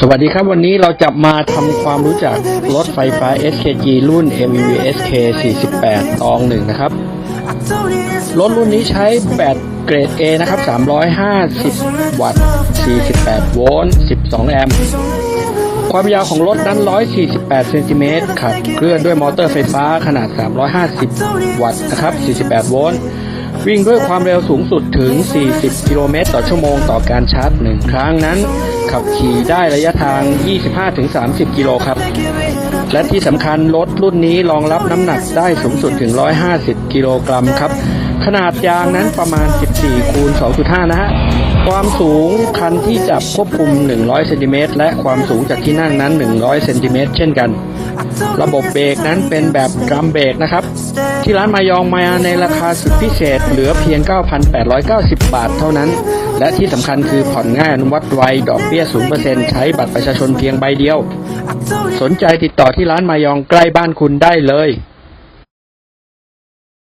สวัสดีครับ วันนี้เราจะมาทำความรู้จักรถไฟฟ้า SKG รุ่น MV SK 48 ตองหนึ่งนะครับ รถรุ่นนี้ใช้แบตเกรด A นะครับ 350 วัตต์ 48 โวลต์ 12 แอมป์ความยาวของรถนั้น 148 เซนติเมตรขับเคลื่อนด้วยมอเตอร์ไฟฟ้าขนาด 350 วัตต์นะครับ 48 โวลต์วิ่งด้วยความเร็วสูงสุดถึง 40 กิโลเมตรต่อชั่วโมงต่อการชาร์จ 1 ครั้งนั้น ขับขี่ได้ระยะทาง 25-30 กิโลครับ และที่สำคัญรถรุ่นนี้รองรับน้ำหนักได้สูงสุดถึง 150 กิโลกรัมครับ ขนาดยางนั้นประมาณ 14 คูณ 2.5 นะฮะ ความสูงคันที่จับควบคุม 100 เซนติเมตรและความสูงจากที่นั่งนั้น 100 เซนติเมตรเช่นกัน ระบบเบรกนั้นเป็นแบบดรัมเบรกนะครับ ที่ร้านมายองมาในราคาสุดพิเศษ เหลือเพียง 9,890 บาทเท่านั้น และที่สำคัญคือผ่อนง่ายอนุมัติไวดอกเบี้ย 0%ใช้บัตรประชาชนเพียงใบเดียว สนใจติดต่อที่ร้านมายองใกล้บ้านคุณได้เลย